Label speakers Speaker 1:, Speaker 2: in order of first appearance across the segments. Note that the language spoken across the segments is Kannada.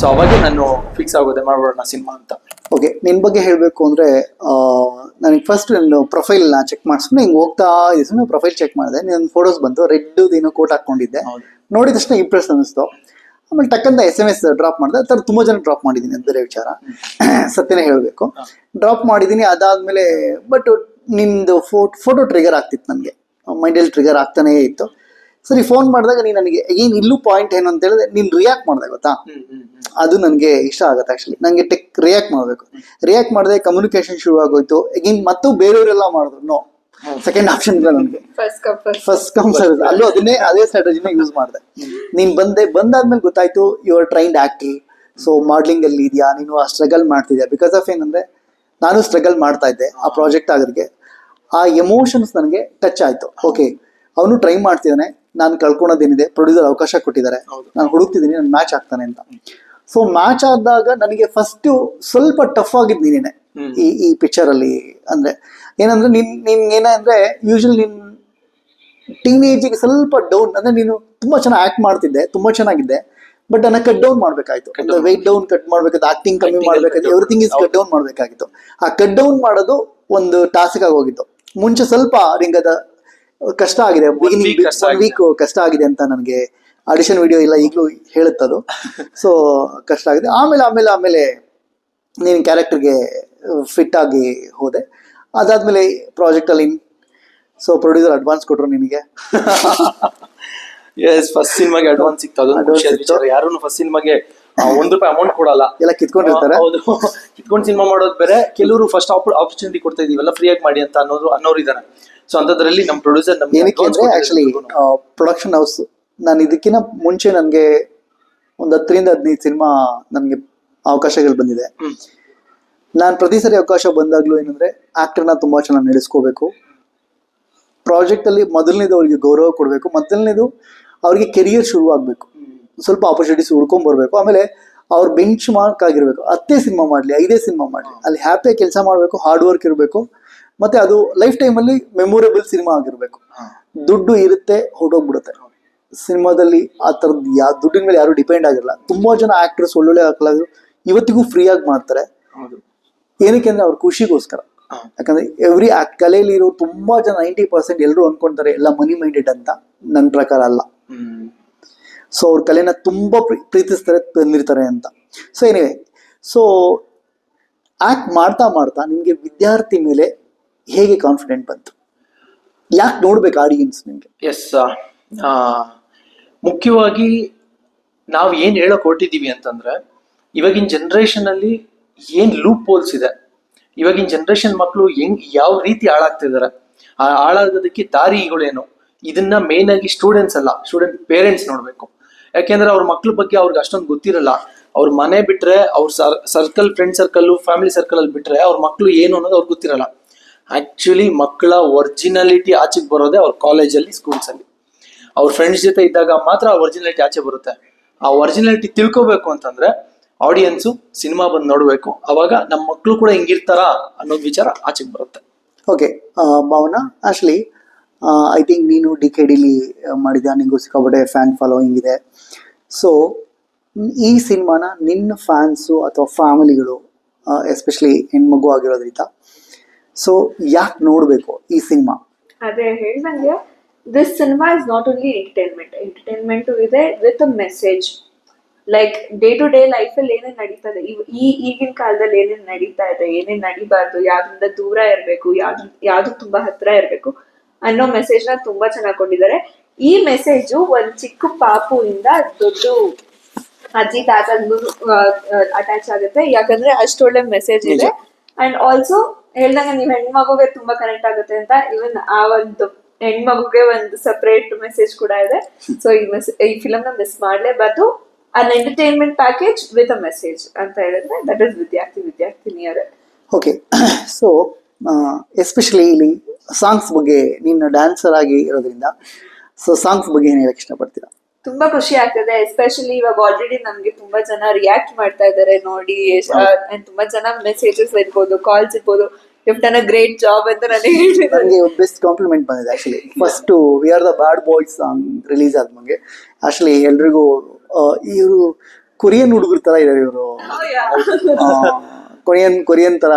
Speaker 1: ಸೊ ಅವಾಗೆ ನಾನು ಫಿಕ್ಸ್ ಆಗೋದೆ ಮಾಡೋಣ ಸಿನಿಮಾ ಅಂತ.
Speaker 2: ಓಕೆ ನಿನ್ ಬಗ್ಗೆ ಹೇಳಬೇಕು ಅಂದ್ರೆ ನನಗೆ ಫಸ್ಟ್ ನಾನು ಪ್ರೊಫೈಲ್ ಚೆಕ್ ಮಾಡಿಸ್ಕೊಂಡು. ಹಿಂಗೆ ಹೋಗ್ತಾ ಇದ್ದೀನಿ ಪ್ರೊಫೈಲ್ ಚೆಕ್ ಮಾಡಿದೆ. ನನ್ನ ಫೋಟೋಸ್ ಬಂತು. ರೆಡ್ ಏನೋ ಕೋಟ್ ಹಾಕೊಂಡಿದ್ದೆ. ನೋಡಿದ ತಕ್ಷಣ ಇಂಪ್ರೆಸ್ ಅನ್ನಿಸ್ತು. ಆಮೇಲೆ ಟಕ್ಕಂತ ಎಸ್ ಎಂ ಎಸ್ ಡ್ರಾಪ್ ಮಾಡಿದೆ. ಆ ಥರ ತುಂಬ ಜನ ಡ್ರಾಪ್ ಮಾಡಿದ್ದೀನಿ ಬೇರೆ ವಿಚಾರ. ಸತ್ಯನೇ ಹೇಳಬೇಕು. ಡ್ರಾಪ್ ಮಾಡಿದ್ದೀನಿ ಅದಾದಮೇಲೆ ಬಟ್ ನಿಂದು ಫೋಟೋ ಫೋಟೋ ಟ್ರಿಗರ್ ಆಗ್ತಿತ್ತು ನನಗೆ. ಮೈಂಡಲ್ಲಿ ಟ್ರಿಗರ್ ಆಗ್ತಾನೇ ಇತ್ತು. ಸರಿ ಫೋನ್ ಮಾಡಿದಾಗ ನೀನು ನನಗೆ ಏನು ಇಲ್ಲೂ ಪಾಯಿಂಟ್ ಏನು ಅಂತ ಹೇಳಿದ್ರೆ ನೀನು ರಿಯಾಕ್ಟ್ ಮಾಡಿದೆ ಗೊತ್ತಾ? ಅದು ನನಗೆ ಇಷ್ಟ ಆಗುತ್ತೆ ಆ್ಯಕ್ಚುಲಿ ನನಗೆ ಟೆಕ್ ರಿಯಾಕ್ಟ್ ಮಾಡಬೇಕು. ರಿಯಾಕ್ಟ್ ಮಾಡಿದೆ ಕಮ್ಯುನಿಕೇಶನ್ ಶುರು ಆಗೋಯ್ತು ಈಗಿನ ಮತ್ತು ಬೇರೆಯವರೆಲ್ಲ ಮಾಡಿದ್ರು. ನೋ ಸೆಕೆಂಡ್ ಆಪ್ಷನ್ ಇಲ್ಲ ನನಗೆ.
Speaker 3: First cup first
Speaker 2: first come service ಅಲ್ಲೂ ಅದನ್ನೇ ಅದೇ ಸ್ಟ್ರಾಟಜಿನ ಯೂಸ್ ಮಾಡಿದೆ. ನೀನು ಬಂದೆ ಬಂದಾದ್ಮೇಲೆ ಗೊತ್ತಾಯ್ತು you are trained actor so modelling ಅಲ್ಲಿ ಇದೆಯಾ? ನೀನು ಆ ಸ್ಟ್ರಗಲ್ ಮಾಡ್ತಿದ್ಯಾ? ಬಿಕಾಸ್ ಆಫ್ ಏನಂದ್ರೆ ನಾನು ಸ್ಟ್ರಗಲ್ ಮಾಡ್ತಾ ಇದ್ದೆ ಆ ಪ್ರಾಜೆಕ್ಟ್ ಆಗೋದಕ್ಕೆ ಆ ಎಮೋಷನ್ಸ್ ನನಗೆ ಟಚ್ ಆಯ್ತು. ಓಕೆ ಅವನು ಟ್ರೈ ಮಾಡ್ತಿದ್ದಾನೆ ನಾನು ಕಳ್ಕೊಳೋದೇನಿದೆ? ಪ್ರೊಡ್ಯೂಸರ್ ಅವಕಾಶ ಕೊಟ್ಟಿದ್ದಾರೆ. ನಾನು ಹುಡುಕ್ತಿದ್ದೀನಿ ನಾನು ಮ್ಯಾಚ್ ಆಗ್ತಾನೆ ಅಂತ. ಸೊ ಮ್ಯಾಚ್ ಆದಾಗ ನನಗೆ ಫಸ್ಟ್ ಸ್ವಲ್ಪ ಟಫ್ ಆಗಿದ್ದು ನೀನೇನೆ. ಈ ಈ ಪಿಕ್ಚರ್ ಅಲ್ಲಿ ಅಂದ್ರೆ ಏನಂದ್ರೆ ನಿನ್ ನಿನ್ ಏನಂದ್ರೆ ಯೂಶಲಿ ನಿನ್ ಟೀನೇಜಿಗೆ ಸ್ವಲ್ಪ ಡೌನ್ ಅಂದ್ರೆ ನೀನು ತುಂಬಾ ಚೆನ್ನಾಗಿ ಆಕ್ಟ್ ಮಾಡ್ತಿದ್ದೆ ತುಂಬಾ ಚೆನ್ನಾಗಿದ್ದೆ. ಬಟ್ ನನ್ನ ಕಟ್ ಡೌನ್ ಮಾಡ್ಬೇಕಾಯ್ತು. ಅಂದ್ರೆ ವೆಯ್ಟ್ ಡೌನ್ ಕಟ್ ಮಾಡ್ಬೇಕಾಯ್ತು ಆಕ್ಟಿಂಗ್ ಕಮ್ಮಿ ಮಾಡ್ಬೇಕಾಯ್ತು. ಎವ್ರಿಥಿಂಗ್ ಇಸ್ ಕಟ್ ಡೌನ್ ಮಾಡ್ಬೇಕಾಗಿತ್ತು ಆ ಕಟ್ ಡೌನ್ ಮಾಡೋದು ಒಂದು ಟಾಸ್ಕ್ ಆಗಿ ಹೋಗಿತ್ತು. ಮುಂಚೆ ಸ್ವಲ್ಪ ರಿಂಗದ ಕಷ್ಟ ಆಗಿದೆ ಬಿಗಿನಿಂಗ್
Speaker 1: ಕಷ್ಟ ಆಗಿದೆ.
Speaker 2: ವೀಕ್ ಕಷ್ಟ ಆಗಿದೆ ಅಂತ ನನಗೆ ಆಡಿಷನ್ ವಿಡಿಯೋ ಇಲ್ಲ ಈಗಲೂ ಹೇಳುತ್ತದು. ಸೊ ಕಷ್ಟ ಆಗಿದೆ. ಆಮೇಲೆ ಆಮೇಲೆ ಆಮೇಲೆ ನೀನು ಕ್ಯಾರೆಕ್ಟರ್ಗೆ ಫಿಟ್ ಆಗಿ ಹೋದೆ. ಅದಾದ್ಮೇಲೆ ಪ್ರಾಜೆಕ್ಟಲ್ಲಿ ಸೊ ಪ್ರೊಡ್ಯೂಸರ್ ಅಡ್ವಾನ್ಸ್ ಕೊಟ್ರು ನಿನಗೆ?
Speaker 1: ಎಸ್ ಫಸ್ಟ್ ಸಿನಿಮಾಗೆ ಅಡ್ವಾನ್ಸ್ ಸಿಕ್ತು. ಅದೊಂದು ಯಾರು ಫಸ್ಟ್ ಸಿನಿಮಾಗೆ ಒಂದ್ ರೂಪಾಯಿ ಅಮೌಂಟ್ ಕೊಡಲ್ಲ.
Speaker 2: ಎಲ್ಲ ಕಿತ್ಕೊಂಡಿರ್ತಾರೆ.
Speaker 1: ಹೌದು. ಕಿತ್ಕೊಂಡು ಸಿನಿಮಾ ಮಾಡೋದು ಬೇರೆ. ಕೆಲವರು ಫಸ್ಟ್ ಆಪರ್ಚುನಿಟಿ ಕೊಡ್ತಾ ಎಲ್ಲ ಫ್ರೀಯಾಗಿ ಮಾಡಿ ಅಂತ ಅನ್ನೋರು ಅನ್ನೋರು ಇದಾರೆ. ಸೊ ಅಂತದ್ರಲ್ಲಿ ನಮ್ಮ ಪ್ರೊಡ್ಯೂಸರ್ ನಮ್ಗೆ
Speaker 2: ಏನಕ್ಕೆ
Speaker 1: advance
Speaker 2: ಅಂದ್ರೆ ಆಕ್ಚುಲಿ ಪ್ರೊಡಕ್ಷನ್ ಹೌಸ್ ನಾನು ಇದಕ್ಕಿಂತ ಮುಂಚೆ ನನಗೆ ಒಂದು ಹತ್ತರಿಂದ ಹದಿನೈದು ಸಿನಿಮಾ ನನಗೆ ಅವಕಾಶಗಳು ಬಂದಿದೆ. ನಾನು ಪ್ರತಿ ಸರಿ ಅವಕಾಶ ಬಂದಾಗಲೂ ಏನಂದ್ರೆ ಆಕ್ಟರ್ನ ತುಂಬಾ ಚೆನ್ನಾಗಿ ನಡೆಸ್ಕೋಬೇಕು. ಪ್ರಾಜೆಕ್ಟ್ ಅಲ್ಲಿ ಮೊದಲನೇದು ಅವರಿಗೆ ಗೌರವ ಕೊಡಬೇಕು ಮೊದಲನೇದು ಅವ್ರಿಗೆ ಕೆರಿಯರ್ ಶುರು ಆಗ್ಬೇಕು ಸ್ವಲ್ಪ ಆಪರ್ಚುನಿಟೀಸ್ ಹುಡ್ಕೊಂಡ್ ಬರ್ಬೇಕು ಆಮೇಲೆ ಅವ್ರ ಬೆಂಚ್ ಮಾರ್ಕ್ ಆಗಿರ್ಬೇಕು. ಹತ್ತೇ ಸಿನಿಮಾ ಮಾಡ್ಲಿ ಐದೇ ಸಿನಿಮಾ ಮಾಡ್ಲಿ. ಅಲ್ಲಿ ಹ್ಯಾಪಿಯಾಗಿ ಕೆಲಸ ಮಾಡಬೇಕು ಹಾರ್ಡ್ ವರ್ಕ್ ಇರಬೇಕು. ಮತ್ತೆ ಅದು ಲೈಫ್ ಟೈಮಲ್ಲಿ ಮೆಮೊರೇಬಲ್ ಸಿನಿಮಾ ಆಗಿರಬೇಕು. ದುಡ್ಡು ಇರುತ್ತೆ ಹೊರಟೋಗ್ಬಿಡುತ್ತೆ. ಸಿನಿಮಾದಲ್ಲಿ ಆ ಥರದ್ದು ಯಾ ದುಡ್ಡಿನ ಮೇಲೆ ಯಾರು ಡಿಪೆಂಡ್ ಆಗಿರಲ್ಲ ತುಂಬಾ ಜನ ಆಕ್ಟರ್ಸ್ ಒಳ್ಳೊಳ್ಳೆ ಹಾಕಲಾದ್ರು ಇವತ್ತಿಗೂ ಫ್ರೀಯಾಗಿ ಮಾಡ್ತಾರೆ.
Speaker 1: ಹೌದು.
Speaker 2: ಏನಕ್ಕೆ ಅಂದ್ರೆ ಅವ್ರ ಖುಷಿಗೋಸ್ಕರ. ಯಾಕಂದ್ರೆ ಎವ್ರಿ ಕಲೆಯಲ್ಲಿ ಇರೋ ತುಂಬಾ ಜನ ನೈಂಟಿ ಪರ್ಸೆಂಟ್ ಎಲ್ಲರೂ ಅನ್ಕೊಂತಾರೆ ಎಲ್ಲ ಮನಿ ಮೈಂಡೆಡ್ ಅಂತ. ನನ್ನ ಪ್ರಕಾರ ಅಲ್ಲ. ಸೊ ಅವ್ರ ಕಲೆನ ತುಂಬಾ ಪ್ರೀ- ಪ್ರೀತಿಸ್ತಾರೆ ತಂದಿರ್ತಾರೆ ಅಂತ. ಸೊ ಏನಿವೆ ಸೊ ಆಕ್ಟ್ ಮಾಡ್ತಾ ಮಾಡ್ತಾ ನಿಮಗೆ ವಿದ್ಯಾರ್ಥಿ ಮೇಲೆ ಹೇಗೆ ಕಾನ್ಫಿಡೆಂಟ್ ಬಂತು? ಯಾಕೆ ನೋಡ್ಬೇಕು ಆಡಿಯನ್ಸ್ ನಿಮ್ಗೆ?
Speaker 1: ಎಸ್ ಮುಖ್ಯವಾಗಿ ನಾವು ಏನ್ ಹೇಳಕ್ ಹೊರಟಿದ್ದೀವಿ ಅಂತಂದ್ರೆ, ಇವಾಗಿನ ಜನರೇಷನ್ ಅಲ್ಲಿ ಏನ್ ಲೂಪ್ ಹೋಲ್ಸ್ ಇದೆ, ಇವಾಗಿನ ಜನರೇಷನ್ ಮಕ್ಕಳು ಹೆಂಗ್ ಯಾವ ರೀತಿ ಹಾಳಾಗ್ತಿದ್ದಾರೆ ಆ ಹಾಳಾಗೋದಕ್ಕೆ ದಾರಿಗಳೇನು, ಇದನ್ನ ಮೇನ್ ಆಗಿ ಸ್ಟೂಡೆಂಟ್ಸ್ ಅಲ್ಲ ಸ್ಟೂಡೆಂಟ್ ಪೇರೆಂಟ್ಸ್ ನೋಡ್ಬೇಕು. ಯಾಕೆಂದ್ರೆ ಅವ್ರ ಮಕ್ಳ ಬಗ್ಗೆ ಅವ್ರಿಗೆ ಅಷ್ಟೊಂದು ಗೊತ್ತಿರಲ್ಲ, ಅವ್ರ ಮನೆ ಬಿಟ್ರೆ ಅವ್ರ circle friend circle family circle ಅಲ್ಲಿ ಬಿಟ್ರೆ ಅವ್ರ ಮಕ್ಳು ಏನು ಅನ್ನೋದು ಅವ್ರಿಗೆ ಗೊತ್ತಿರಲ್ಲ. ಆಕ್ಚುಲಿ ಮಕ್ಕಳ ಒರಿಜಿನಾಲಿಟಿ ಆಚೆಗೆ ಬರೋದೇ ಅವ್ರ ಕಾಲೇಜಲ್ಲಿ ಸ್ಕೂಲ್ಸ್ ಅಲ್ಲಿ. ಅವ್ರ ಫ್ರೆಂಡ್ಸ್ ಜೊತೆ ಇದ್ದಾಗ ಮಾತ್ರ ಆ ಒರಿಜಿನಾಲಿಟಿ ಆಚೆ ಬರುತ್ತೆ. ಆ ಒರಿಜಿನಾಲಿಟಿ ತಿಳ್ಕೊಬೇಕು ಅಂತಂದ್ರೆ ಆಡಿಯನ್ಸು ಸಿನಿಮಾ ಬಂದು ನೋಡಬೇಕು. ಅವಾಗ ನಮ್ಮ ಮಕ್ಕಳು ಕೂಡ ಹಿಂಗಿರ್ತಾರ ಅನ್ನೋದು ವಿಚಾರ ಆಚೆಗೆ ಬರುತ್ತೆ.
Speaker 2: Okay Bhavana actually I think ನೀನು ಡಿ ಕೆ ಡಿಲಿ ಮಾಡಿದ ನಿಂಗೂ ಸಿಕ್ಕಾಪಟ್ಟೆ ಫ್ಯಾನ್ ಫಾಲೋಯಿಂಗ್ ಇದೆ. ಸೊ ಈ ಸಿನಿಮಾನ ನಿನ್ನ ಫ್ಯಾನ್ಸು ಅಥವಾ ಫ್ಯಾಮಿಲಿಗಳು ಎಸ್ಪೆಷಲಿ ಹೆಣ್ಮಗು ಆಗಿರೋದ್ರಿಂದ ಸೊ ಯಾಕೆ ನೋಡಬೇಕು ಈ ಸಿನಿಮಾ?
Speaker 3: ಅದೇ ಹೇಳ್ದಂಗೆ this cinema is not only entertainment entertainment ಇದೆ with message like day to day ಲೈಫಲ್ಲಿ ಏನೇನ್ ನಡೀತಾ ಇದೆ ಈ ಈಗಿನ ಕಾಲದಲ್ಲಿ ಏನೇನು ನಡೀತಾ ಇದೆ? ಏನೇನು ನಡಿಬಾರ್ದು? ಯಾವ್ದ್ರಿಂದ ದೂರ ಇರಬೇಕು? ಯಾವ್ದು ಯಾವ್ದು ತುಂಬಾ ಹತ್ರ ಇರಬೇಕು? ಅನ್ನೋ ಮೆಸೇಜ್ನ ತುಂಬಾ ಚೆನ್ನಾಗಿ ಕೊಟ್ಟಿದ್ದಾರೆ. ಈ ಮೆಸೇಜು ಒಂದ್ ಚಿಕ್ಕ ಪಾಪುವಿಂದ ದೊಡ್ಡ ಅಜ್ಜಿ ತಾತಂದು ಅಟ್ಯಾಚ್ ಆಗುತ್ತೆ. ಯಾಕಂದ್ರೆ ಅಷ್ಟೊಳ್ಳೆ ಮೆಸೇಜ್ ಇದೆ. ಅಂಡ್ ಆಲ್ಸೋ ಹೇಳ್ದಂಗೆ ನೀವು ಹೆಣ್ಮಗುಗೆ ತುಂಬಾ ಕನೆಕ್ಟ್ ಆಗುತ್ತೆ ಅಂತ ಇವನ್ ಆ ಒಂದು ಹೆಣ್ಮಗುಗೆ ಒಂದು ಸಪರೇಟ್ ಮೆಸೇಜ್ ಕೂಡ ಇದೆ. ಸೊ ಈ ಮೆಸ್ ಈ ಫಿಲಮ್ನ miss ಮಾಡ್ಲೇಬಾರ್ದು an entertainment package with a message ಅಂತ ಹೇಳಿದ್ರೆ ದಟ್ ಇಸ್ ವಿದ್ಯಾರ್ಥಿ ವಿದ್ಯಾರ್ಥಿನಿಯರೇ
Speaker 2: ಓಕೆ ಸೊ ಎಸ್ಪೆಷಲಿ ಇಲ್ಲಿ ಸಾಂಗ್ಸ್ ಬಗ್ಗೆ ನೀನು ಡ್ಯಾನ್ಸರ್ ಆಗಿ ಇರೋದ್ರಿಂದ ಸೊ ಸಾಂಗ್ಸ್ ಬಗ್ಗೆ ಏನು ಹೇಳಕ್ ಇಷ್ಟಪಡ್ತೀರಾ?
Speaker 3: ತುಂಬಾ ಖುಷಿ ಆಗ್ತದೆ ಎಸ್ಪೆಷಲಿ ಇವಾಗ ಆಲ್ರೆಡಿ ನಮ್ಗೆ ತುಂಬಾ ಜನ ರಿಯಾಕ್ಟ್ ಮಾಡ್ತಾ ಇದಾರೆ ನೋಡಿ ತುಂಬಾ ಜನ ಮೆಸೇಜಸ್ ಇರ್ಬೋದು ಕಾಲ್ಸ್ ಇರ್ಬೋದು. If done a great job ಅಂತ ನನಗೆ
Speaker 2: ನನಗೆ ಬೆಸ್ಟ್ ಕಾಂಪ್ಲಿಮೆಂಟ್ ಬಂದಿದೆ actually first we are the bad boys song release ಆದ್ಮೇಲೆ ಆಕ್ಚುಲಿ ಎಲ್ರಿಗೂ ಇವರು ಕೊರಿಯನ್ ಹುಡುಗರ ತರ ಇದಾರೆ ಇವರು. ಕೊರಿಯನ್ ಕೊರಿಯನ್ ತರ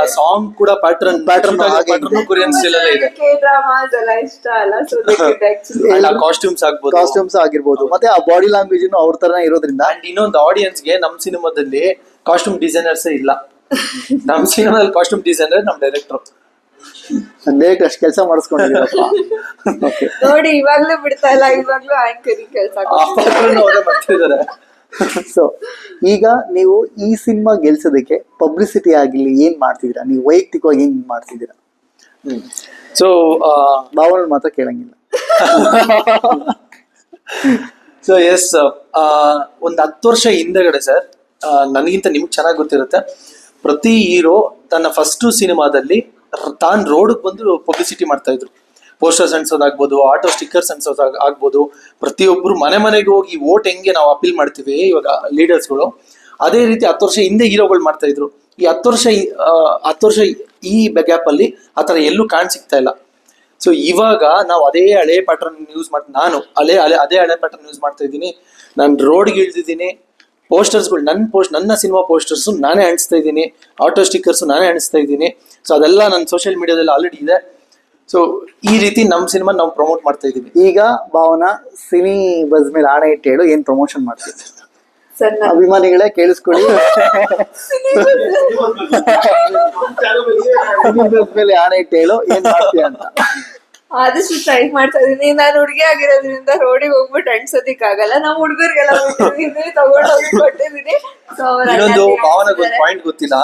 Speaker 1: ಆ ಸಾಂಗ್ ಕೂಡ ಪ್ಯಾಟರ್ನ್
Speaker 2: ಪ್ಯಾಟರ್ನ್ ಹಾಗೆ
Speaker 1: ಕೊರಿಯನ್ ಸ್ಟೈಲ್ ಅಲ್ಲೇ ಇದೆ.
Speaker 3: ಕೆ ಡ್ರಾಮಾಸ್ ಎಲ್ಲ ಇಷ್ಟ ಅಲ್ಲ ಸೊ
Speaker 1: ಆ ಕಾಸ್ಟ್ಯೂಮ್ಸ್ ಆಗ್ಬೋದು.
Speaker 2: ಕಾಸ್ಟ್ಯೂಮ್ಸ್ ಆಗಿರಬಹುದು ಮತ್ತೆ ಆ ಬಾಡಿ ಲ್ಯಾಂಗ್ವೇಜ್ ಅವ್ರ ತರನೇ ಇರೋದ್ರಿಂದ
Speaker 1: ಅಂಡ್ ಇನ್ನೊಂದು ಆಡಿಯನ್ಸ್ಗೆ ನಮ್ ಸಿನಿಮಾದಲ್ಲಿ ಕಾಸ್ಟ್ಯೂಮ್ ಡಿಸೈನರ್ಸ್ ಇಲ್ಲ. ನಮ್ ಸಿನಿಮಾದಲ್ಲಿ ಕಾಸ್ಟ್ಯೂಮ್ ಡಿಸೈನರ್ ನಮ್ ಡೈರೆಕ್ಟರ್
Speaker 2: ಡೈರೆಕ್ಟ್ ಅಷ್ಟು ಕೆಲಸ ಮಾಡಿಸ್ಕೊಂಡಿದ್ದೀರಪ್ಪ.
Speaker 3: ನೋಡಿ ಇವಾಗ್ಲೂ ಬಿಡ್ತಾ ಇಲ್ಲ ಇವಾಗ್ಲೂ ಆಂಕರಿಂಗ್ ಕೆಲಸ
Speaker 1: ಮಾಡ್ತಿದ್ದಾರೆ.
Speaker 2: ಸೊ ಈಗ ನೀವು ಈ ಸಿನಿಮಾ ಗೆಲ್ಸೋದಕ್ಕೆ ಪಬ್ಲಿಸಿಟಿ ಆಗಿರ್ಲಿ ಏನ್ ಮಾಡ್ತಿದ್ದೀರಾ? ನೀವು ವೈಯಕ್ತಿಕವಾಗಿ ಏನ್ ಮಾಡ್ತಿದ್ದೀರಾ?
Speaker 1: ಸೊ
Speaker 2: ಭಾವನ ಮಾತ್ರ ಕೇಳಂಗಿಲ್ಲ.
Speaker 1: ಸೊ ಎಸ್ ಒಂದು ಹತ್ತು ವರ್ಷ ಹಿಂದೆಗಡೆ ಸರ್ ನನಗಿಂತ ನಿಮ್ಗೆ ಚೆನ್ನಾಗಿ ಗೊತ್ತಿರುತ್ತೆ. ಪ್ರತಿ ಹೀರೋ ತನ್ನ ಫಸ್ಟ್ ಸಿನಿಮಾದಲ್ಲಿ ತಾನು ರೋಡ್ಗೆ ಬಂದು ಪಬ್ಲಿಸಿಟಿ ಮಾಡ್ತಾ ಇದ್ರು. ಪೋಸ್ಟರ್ಸ್ ಅನ್ಸೋದಾಗ್ಬೋದು ಆಟೋ ಸ್ಟಿಕ್ಕರ್ಸ್ ಅನ್ಸೋದಾಗ ಆಗ್ಬೋದು. ಪ್ರತಿಯೊಬ್ಬರು ಮನೆ ಮನೆಗೆ ಹೋಗಿ ವೋಟ್ ಹೆಂಗೆ ನಾವು ಅಪೀಲ್ ಮಾಡ್ತೀವಿ ಇವಾಗ ಲೀಡರ್ಸ್ಗಳು ಅದೇ ರೀತಿ ಹತ್ತು ವರ್ಷ ಹಿಂದೆ ಹೀರೋಗಳು ಮಾಡ್ತಾ ಇದ್ರು. ಈ ಹತ್ತು ವರ್ಷ ಹತ್ತು ವರ್ಷ ಈ ಗ್ಯಾಪ್ ಅಲ್ಲಿ ಆ ಥರ ಎಲ್ಲೂ ಕಾಣ್ ಸಿಗ್ತಾ ಇಲ್ಲ. ಸೊ ಇವಾಗ ನಾವು ಅದೇ ಹಳೆ ಪ್ಯಾಟರ್ನ್ ಯೂಸ್ ಮಾಡ್ತೀನಿ ನಾನು ಹಳೆ ಹಳೆ ಅದೇ ಹಳೆ ಪ್ಯಾಟರ್ನ್ ಯೂಸ್ ಮಾಡ್ತಾ ಇದ್ದೀನಿ. ನಾನು ರೋಡ್ಗೆ ಇಳ್ದಿದ್ದೀನಿ. ಪೋಸ್ಟರ್ಸ್ಗಳು ನನ್ನ ಪೋಸ್ಟ್ ನನ್ನ ಸಿನಿಮಾ ಪೋಸ್ಟರ್ಸು ನಾನೇ ಅಂಟಿಸ್ತಾ ಇದ್ದೀನಿ. ಆಟೋ ಸ್ಟಿಕ್ಕರ್ಸು ನಾನೇ ಅಣಿಸ್ತಾ ಇದ್ದೀನಿ. ಸೊ ಅದೆಲ್ಲ ನನ್ನ ಸೋಷಿಯಲ್ ಮೀಡಿಯಾದಲ್ಲಿ ಆಲ್ರೆಡಿ ಇದೆ. ಸೊ ಈ ರೀತಿ ನಮ್ಮ ಸಿನಿಮಾ ನಾವು ಪ್ರಮೋಟ್ ಮಾಡ್ತಾ ಇದ್ದೀವಿ.
Speaker 2: ಈಗ ಭಾವನ ಸಿನಿ ಬಸ್ ಮೇಲೆ ಆಣೆ ಇಟ್ಟು ಹೇಳು ಏನ್ ಪ್ರಮೋಷನ್ ಮಾಡ್ತೀವಿ?
Speaker 3: ಸರ್
Speaker 2: ಅಭಿಮಾನಿಗಳೇ ಕೇಳಿಸ್ಕೊಳ್ಳಿ. ಮೇಲೆ ಆಣೆ ಇಟ್ಟು ಹೇಳು ಏನ್ ಮಾಡ್ತೀಯ ಅಂತ.
Speaker 3: ಆದಷ್ಟು ಟ್ರೈ ಮಾಡ್ತಾ ಇದೀನಿ ನಾನು ಹುಡುಗಿ ಆಗಿರೋದ್ರಿಂದ ರೋಡಿಗೆ ಹೋಗ್ಬಿಟ್ಟು ಅಂಟ್ಸೋದಿಕ್ ಆಗಲ್ಲ ನಾವು ಹುಡುಗರಿಗೆಲ್ಲ ತಗೊಂಡೋಗಿ ಕೊಟ್ಟಿದೀನಿ ಸೊ
Speaker 1: ಇನ್ನೊಂದು ಭಾವನಗೆ ಒಂದು ಪಾಯಿಂಟ್ ಗೊತ್ತಿಲ್ಲ.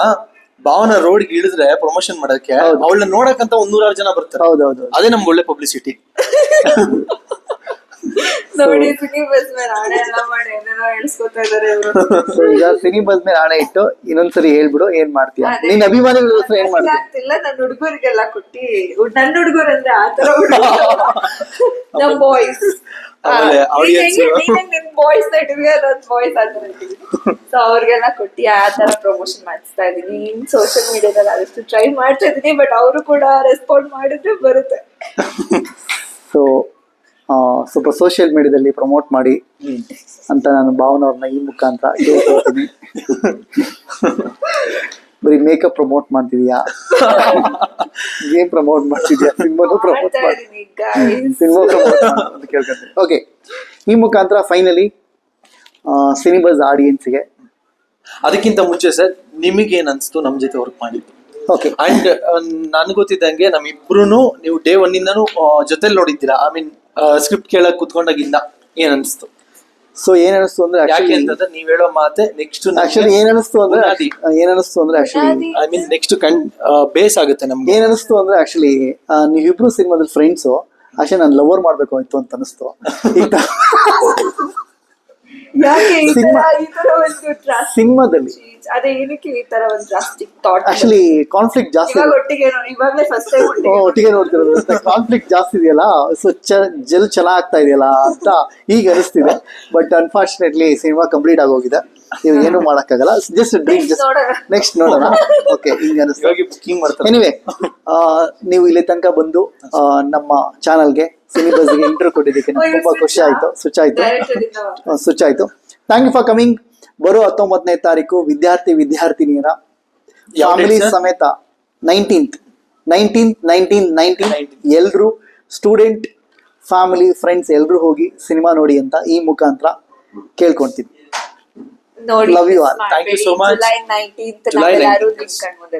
Speaker 1: ಭಾವನ ರೋಡ್ ಇಳಿದ್ರೆ ಪ್ರಮೋಷನ್ ಮಾಡಕ್ಕೆ ಅವಳನ್ನ ನೋಡಕ್ಕಂತ ಒಂದ್ ನೂರಾರು ಜನ ಬರ್ತಾರೆ.
Speaker 2: ಹೌದೌದು.
Speaker 1: ಅದೇ ನಮ್ಗೆ ಒಳ್ಳೆ ಪಬ್ಲಿಸಿಟಿ
Speaker 3: ನೋಡಿ ಸಿನಿ ಬಸ್ ಮೇಲೆ ಆಣೆ ಎಲ್ಲ ಮಾಡಿ ಏನೇನೋ ಎಳ್ಸ್ಕೊತಾ ಇದಾರೆ ಇವರು.
Speaker 2: ಈಗ ಸಿನಿ ಬಸ್ ಮೇಲೆ ಆಣೆ ಇಟ್ಟು ಇನ್ನೊಂದ್ಸರಿ ಹೇಳ್ಬಿಡು ಏನ್ ಮಾಡ್ತೀಯ? ನಿನ್ ಅಭಿಮಾನಿಗಳಿಗೋಸ್ಕರ ಏನ್ ಮಾಡ್ತೀಯ?
Speaker 3: ಆಗ್ತಿಲ್ಲ ನನ್ನ ಹುಡುಗರಿಗೆಲ್ಲ ಕೊಟ್ಟಿ ನನ್ ಹುಡುಗರು ಅಂದ್ರೆ ಆತರ ನಮ್ ಬಾಯ್ಸ್
Speaker 1: ಆಮೇಲೆ audience-
Speaker 3: ನಿನ್ ಬಾಯ್ಸ್ ಇಟ್ವಿ ನನ್ ಬಾಯ್ಸ್ ಆತರ ಸೊ ಅವ್ರಿಗೆಲ್ಲ ಕೊಟ್ಟಿ ಆತರ ತರ ಪ್ರಮೋಷನ್ ಮಾಡಿಸ್ತಾ ಇದೀನಿ ಇನ್ ಸೋಷಿಯಲ್ ಮೀಡಿಯಾದಲ್ಲಿ ಆದಷ್ಟು ಟ್ರೈ ಮಾಡ್ತಾ ಇದೀನಿ ಬಟ್ ಅವರು ಕೂಡ ರೆಸ್ಪಾಂಡ್ ಮಾಡಿದ್ರೆ ಬರುತ್ತೆ.
Speaker 2: ಸೊ ಸ್ವಲ್ಪ ಸೋಷಿಯಲ್ ಮೀಡಿಯಾದಲ್ಲಿ ಪ್ರಮೋಟ್ ಮಾಡಿ ಅಂತ ನಾನು ಭಾವನವ್ರನ್ನ ಈ ಮುಖಾಂತರ ಕೇಳ್ಕೊಳ್ತೀನಿ. ಬರೀ ಮೇಕಪ್ ಪ್ರಮೋಟ್ ಮಾಡ್ತಿದ್ಯಾ? ಗೇಮ್ ಪ್ರಮೋಟ್ ಮಾಡ್ತಿದ್ಯಾ? ಸಿನಿಮಾನು ಪ್ರಮೋಟ್
Speaker 3: ಮಾಡ್ತೀನಿ
Speaker 2: ಮಾಡಿ
Speaker 3: ಇದೀನಿ
Speaker 2: ಸಿನಿಮಾ ಪ್ರಮೋಟ್ ಅಂತ ಕೇಳ್ಕೊಂತೀನಿ ಓಕೆ ಈ ಮುಖಾಂತರ ಫೈನಲಿ ಸಿನಿಮಾಸ್ ಆಡಿಯನ್ಸ್ಗೆ
Speaker 1: ಅದಕ್ಕಿಂತ ಮುಂಚೆ ಸರ್ ನಿಮಗೇನು ಅನಿಸ್ತು ನಮ್ಮ ಜೊತೆ ವರ್ಕ್ ಮಾಡಿದ್ದು?
Speaker 2: ಓಕೆ
Speaker 1: ಅಂಡ್ ನನ್ ಗೊತ್ತಿದ್ದಂಗೆ ನಮ್ಮಿಬ್ರು ನೀವು ಡೇ ಒನ್ನಿಂದನೂ ಇಂದನು ಜೊತೆಲಿ ನೋಡಿದ್ದೀರಾ? ಐ ಮೀನ್ ಸ್ಕ್ರಿಪ್ಟ್ ಕೇಳಕ್ ಕುತ್ಕೊಂಡಾಗಿಲ್ಲ ಏನ್ ಅನ್ಸ್ತು?
Speaker 2: ಸೊ ಏನ್ ಅನಿಸ್ತು ಅಂದ್ರೆ
Speaker 1: ಯಾಕೆ ಅಂತಂದ್ರೆ ನೀವ್ ಹೇಳೋ ಮಾತೆ ನೆಕ್ಸ್ಟ್
Speaker 2: ಆಕ್ಚುಲಿ ಏನ್ ಅನಿಸ್ತು ಅಂದ್ರೆ
Speaker 1: ಬುನಾದಿ.
Speaker 2: ಏನ್ ಅನಿಸ್ತು ಅಂದ್ರೆ actually
Speaker 1: I mean next kind base ಆಗುತ್ತೆ ನಮ್ಗೆ.
Speaker 2: ಏನ್ ಅನಿಸ್ತು ಅಂದ್ರೆ ಆಕ್ಚುಲಿ ನೀವಿಬ್ರು ಸಿನಿಮಾದಲ್ಲಿ ಫ್ರೆಂಡ್ಸ್ ಆಕ್ಚುಲಿ ನಾನು ಲವರ್ ಮಾಡ್ಬೇಕು ಆಯ್ತು ಅಂತ ಅನಿಸ್ತು. ಈಗ
Speaker 3: ಯಾಕೆ ಈ ತರ ಈ ತರ ಒಂದು ಡ್ರಾಸ್ಟಿಕ್
Speaker 2: ಸಿನಿಮಾದಲ್ಲಿ.
Speaker 3: ಅದೇ ಏನಕ್ಕೆ ಈ ತರ ಒಂದು ಡ್ರಾಸ್ಟಿಕ್ ಥಾಟ್
Speaker 2: ಆಕ್ಚುಲಿ ಕಾನ್ಫ್ಲಿಕ್ಟ್ ಜಾಸ್ತಿ
Speaker 3: ಇವಾಗ ಒಟ್ಟಿಗೆ ನೋ- ಇವಾಗ್ಲೇ ಫಸ್ಟ್ ಟೈಮ್ ಒಟ್ಟಿಗೆ
Speaker 2: ಒಟ್ಟಿಗೆ ನೋಡ್ತಿರೋದು. ಕಾನ್ಫ್ಲಿಕ್ಟ್ ಜಾಸ್ತಿ ಇದೆಯಲ್ಲ ಸೊ ಜಲ್ ಆಗ್ತಾ ಇದೆಯಲ್ಲ ಅಂತ ಈಗ ಅನಿಸ್ತಿದೆ. ಬಟ್ ಅನ್ಫಾರ್ಚುನೇಟ್ಲಿ ಸಿನಿಮಾ ಕಂಪ್ಲೀಟ್ ಆಗೋಗಿದೆ ನೀವು ಏನು ಮಾಡಕ್ಕಾಗಲ್ಲ. Just dream
Speaker 3: Next
Speaker 2: just next ನೋಡೋಣ. ಓಕೆ ಹಿಂಗೆ ಅನಿಸ್ತು
Speaker 1: ಇವಾಗ ಮಾಡ್ತಾರೆ.
Speaker 2: ಎನಿವೆ ನೀವು ಇಲ್ಲಿ ತನಕ ಬಂದು ಆ, ನಮ್ಮ ಚಾನಲ್ಗೆ ಸಿನಿ ಬಸ್ಗೆ ಇಂಟರ್ವ್ಯೂ ಕೊಟ್ಟಿದ್ದಕ್ಕೆ ನಂಗೆ ತುಂಬಾ ಖುಷಿ ಆಯ್ತು. ಸ್ವಿಚ್ ಆಯ್ತು. ಸ್ವಿಚ್ ಆಯ್ತು. ಥ್ಯಾಂಕ್ ಯು ಫಾರ್ ಕಮಿಂಗ್ ಬರೋ ಹತ್ತೊಂಬತ್ತನೇ ತಾರೀಕು ವಿದ್ಯಾರ್ಥಿ ವಿದ್ಯಾರ್ಥಿನಿಯರ ಫ್ಯಾಮಿಲಿ? ಸಮೇತ nineteenth nineteenth nineteen nineteen
Speaker 1: 19th.
Speaker 2: ಎಲ್ರು ಸ್ಟೂಡೆಂಟ್ ಫ್ಯಾಮಿಲಿ ಫ್ರೆಂಡ್ಸ್ ಎಲ್ಲರೂ ಹೋಗಿ ಸಿನಿಮಾ ನೋಡಿ ಅಂತ ಈ ಮುಖಾಂತರ ಕೇಳ್ಕೊಂತೀನಿ
Speaker 3: ನೋಡಿ you
Speaker 1: all thank you
Speaker 3: so
Speaker 1: much.
Speaker 3: July nineteenth
Speaker 1: July
Speaker 3: ನಾವೆಲ್ಲರೂ
Speaker 1: 19th.
Speaker 3: ನಿಮ್ ಕಣ್ಮುಂದೆ